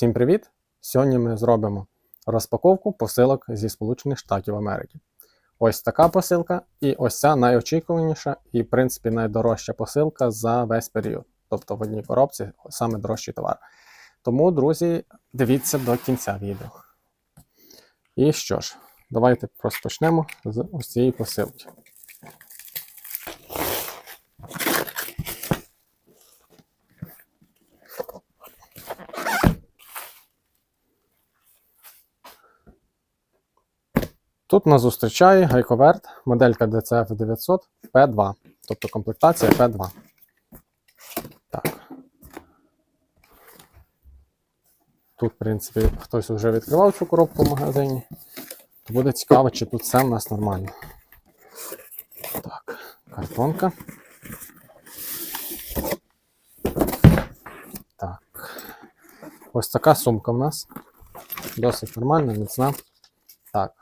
Всім привіт! Сьогодні ми зробимо розпаковку посилок зі Сполучених Штатів Америки. Ось така посилка, і ось ця найочікуваніша і, в принципі, найдорожча посилка за весь період. Тобто в одній коробці саме дорожчий товар. Тому, друзі, дивіться до кінця відео. І що ж, давайте розпочнемо з ось посилки. Тут нас зустрічає гайковерт, моделька DCF 900 P2, тобто комплектація P2. Так. Тут, в принципі, хтось вже відкривав цю коробку в магазині. То буде цікаво, чи тут все в нас нормально. Так, картонка. Так. Ось така сумка в нас. Досить нормальна, міцна. Так.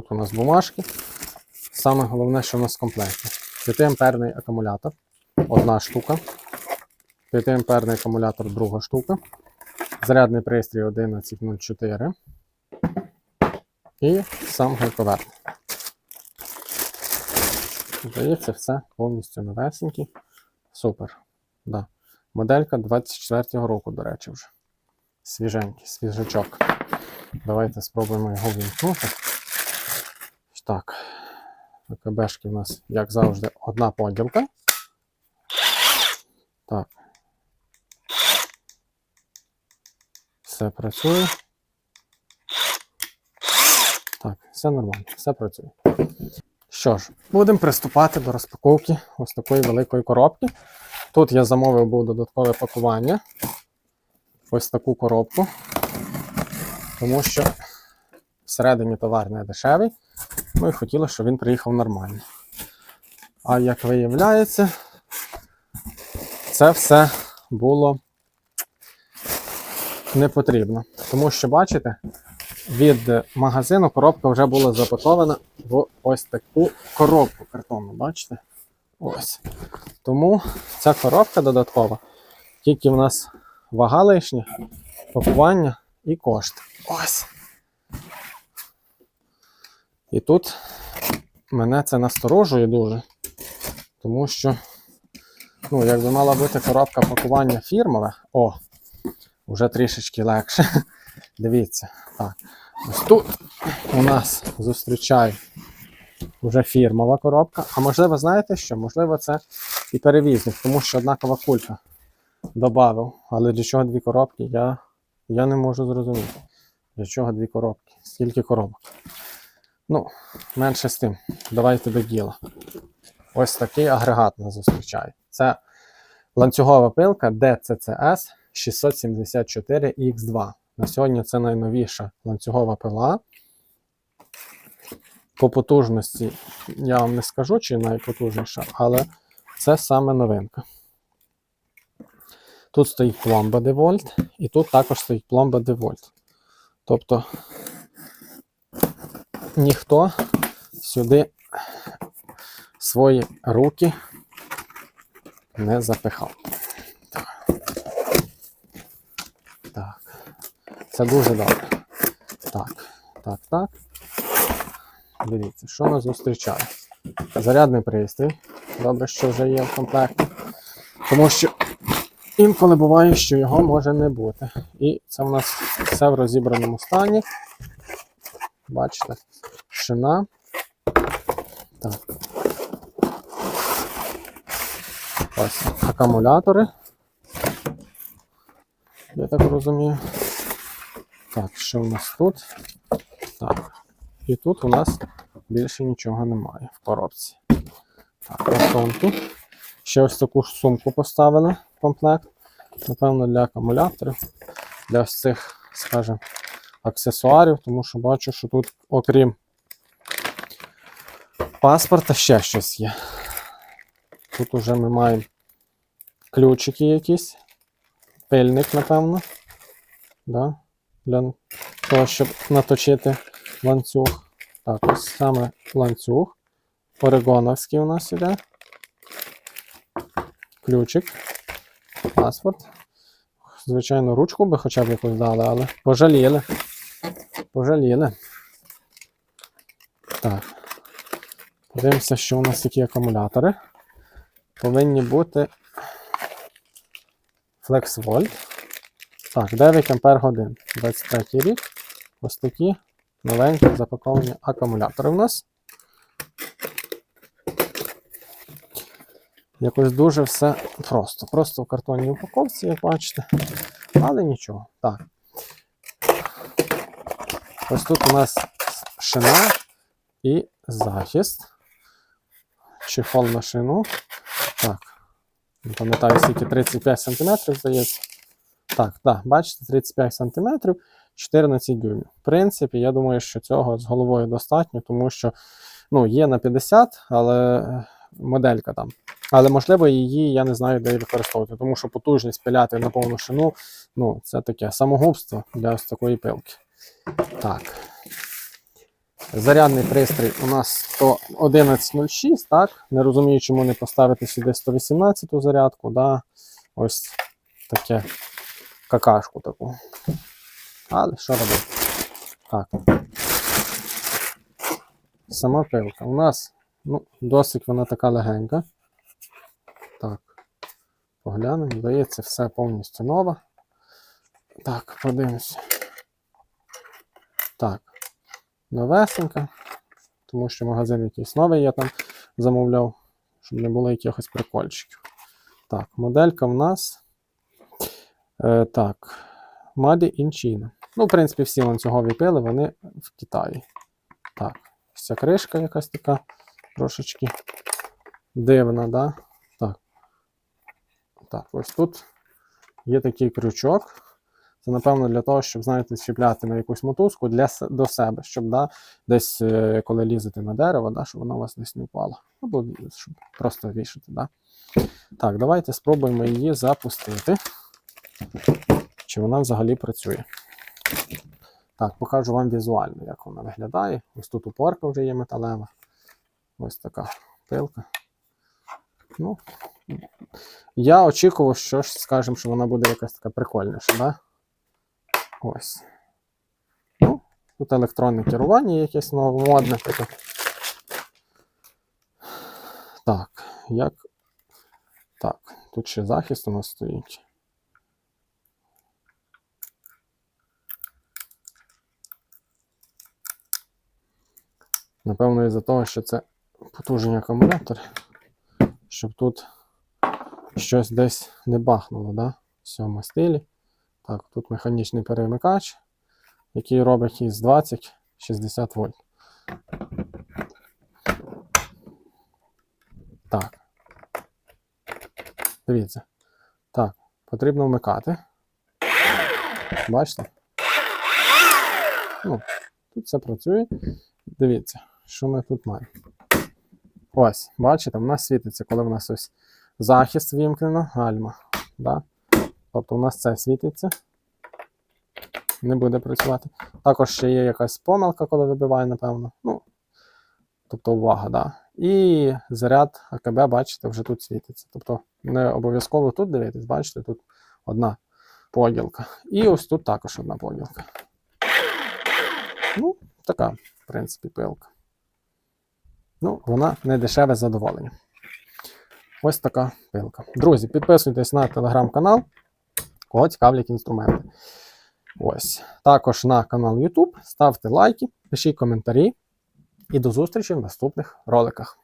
Тут у нас бумажки. Саме головне, що у нас в комплекті. 5-амперний акумулятор. Одна штука. 5-амперний акумулятор, друга штука. Зарядний пристрій 1104. І сам гайковерт. Здається, все повністю новесенький. Супер. Да. Моделька 24-го року, до речі, вже. Свіженький, свіжачок. Давайте спробуємо його вімкнути. Так. АКБшки у нас, як завжди, одна поділка. Так. Все працює. Так, все нормально, все працює. Що ж, будемо приступати до розпаковки ось такої великої коробки. Тут я замовив був додаткове пакування. Ось таку коробку. Тому що всередині товар не дешевий. Ну і хотіли, щоб він приїхав нормально. А як виявляється, це все було не потрібно. Тому що, бачите, від магазину коробка вже була запакована в ось таку коробку картонну, бачите? Ось. Тому ця коробка додаткова, тільки в нас вага лишня, пакування і кошти. Ось. І тут мене це насторожує дуже, тому що, ну, якби мала бути коробка пакування фірмове, о, вже трішечки легше. Дивіться, так. Ось тут у нас зустрічає вже фірмова коробка. А можливо, знаєте що? Можливо, це і перевізник, тому що однакова кулька додав. Але для чого дві коробки, я, я не можу зрозуміти. Для чого дві коробки? Скільки коробок? Ну, менше з тим. Давайте до діла. Ось такий агрегат нас зустрічає. Це ланцюгова пилка DCCS 674X2. На сьогодні це найновіша ланцюгова пила. По потужності я вам не скажу, чи найпотужніша, але це саме новинка. Тут стоїть пломба DeWalt, і тут також стоїть пломба DeWalt. Тобто ніхто сюди свої руки не запихав. Так. Це дуже добре. Так, так, так. Дивіться, що нас зустрічає. Зарядний пристрій. Добре, що вже є в комплекті. Тому що інколи буває, що його може не бути. І це в нас все в розібраному стані. Бачите, шина. Так. Ось акумулятори. Я так розумію. Так, що у нас тут? Так. І тут у нас більше нічого немає в коробці. Так, тут. Ще ось таку ж сумку поставили в комплект. Напевно, для акумуляторів, для ось цих, скажімо, аксесуарів, тому що бачу, що тут, окрім паспорта, ще щось є. Тут уже ми маємо ключики якісь, пильник, напевно. Да? Для того, щоб наточити ланцюг. Так, ось саме ланцюг. Орегоновський у нас іде. Ключик. Паспорт. звичайно, ручку би хоча б якусь дали, але пожаліли. Пожаліли. Так. Подивимося, що у нас такі акумулятори. Повинні бути FlexVolt. Так, 9 Ампер годин. 23 рік. Ось такі новенькі запаковані акумулятори у нас. Якось дуже все просто. Просто в картонній упаковці, як бачите. Але нічого. Так. Ось тут у нас шина і захист. Чехол на шину. Так. Не пам'ятаю, скільки 35 см, здається. Так, так, бачите, 35 см, 14 дюймів. В принципі, я думаю, що цього з головою достатньо, тому що ну, є на 50, але е, моделька там. Але можливо її я не знаю, де її використовувати, тому що потужність пиляти на повну шину ну, це таке самогубство для ось такої пилки. Так. Зарядний пристрій у нас 11.06, так? Не розумію, чому не поставити сюди 118 зарядку, да? Ось таке какашку таку. Але що робити? Так. Сама пилка. У нас ну, досить вона така легенька. Так. Поглянемо, здається, все повністю нове. Так, подивимося. Так. Новесенька. Тому що магазин якийсь новий я там замовляв, щоб не було якихось прикольчиків. Так, моделька в нас. Е, так. In China. Ну, в принципі, всі ланцюгові пили, вони в Китаї. Так, ось ця кришка якась така трошечки дивна, да? Так. Так, ось тут є такий крючок. Це, напевно, для того, щоб, знаєте, чіпляти на якусь мотузку для, до себе, щоб да, десь, е, коли лізете на дерево, да, щоб воно у вас десь не впало. Або щоб просто вішати. Да. Так, давайте спробуємо її запустити. Чи вона взагалі працює. Так, покажу вам візуально, як вона виглядає. Ось тут упорка вже є металева. Ось така пилка. Ну, я очікував, що ж, скажімо, що вона буде якась така прикольніша, да? Ось. Ну, тут електронне керування якесь новомодне. Так, як. Так, тут ще захист у нас стоїть. Напевно, із-за того, що це потужний акумулятор, щоб тут щось десь не бахнуло, да? в цьому стилі. Так, тут механічний перемикач, який робить із 20 60 вольт. Так. Дивіться. Так, потрібно вмикати. Бачите? Ну, тут все працює. Дивіться, що ми тут маємо. Ось, бачите, в нас світиться, коли в нас ось захист вімкнено, гальма. Да? Тобто у нас це світиться. Не буде працювати. Також ще є якась помилка, коли вибиває, напевно. Ну, тобто увага, да. І заряд АКБ, бачите, вже тут світиться. Тобто не обов'язково тут дивитись, бачите, тут одна поділка. І ось тут також одна поділка. Ну, така, в принципі, пилка. Ну, вона не дешеве задоволення. Ось така пилка. Друзі, підписуйтесь на телеграм-канал, кого цікавлять інструменти. Ось. Також на канал YouTube. Ставте лайки, пишіть коментарі. І до зустрічі в наступних роликах.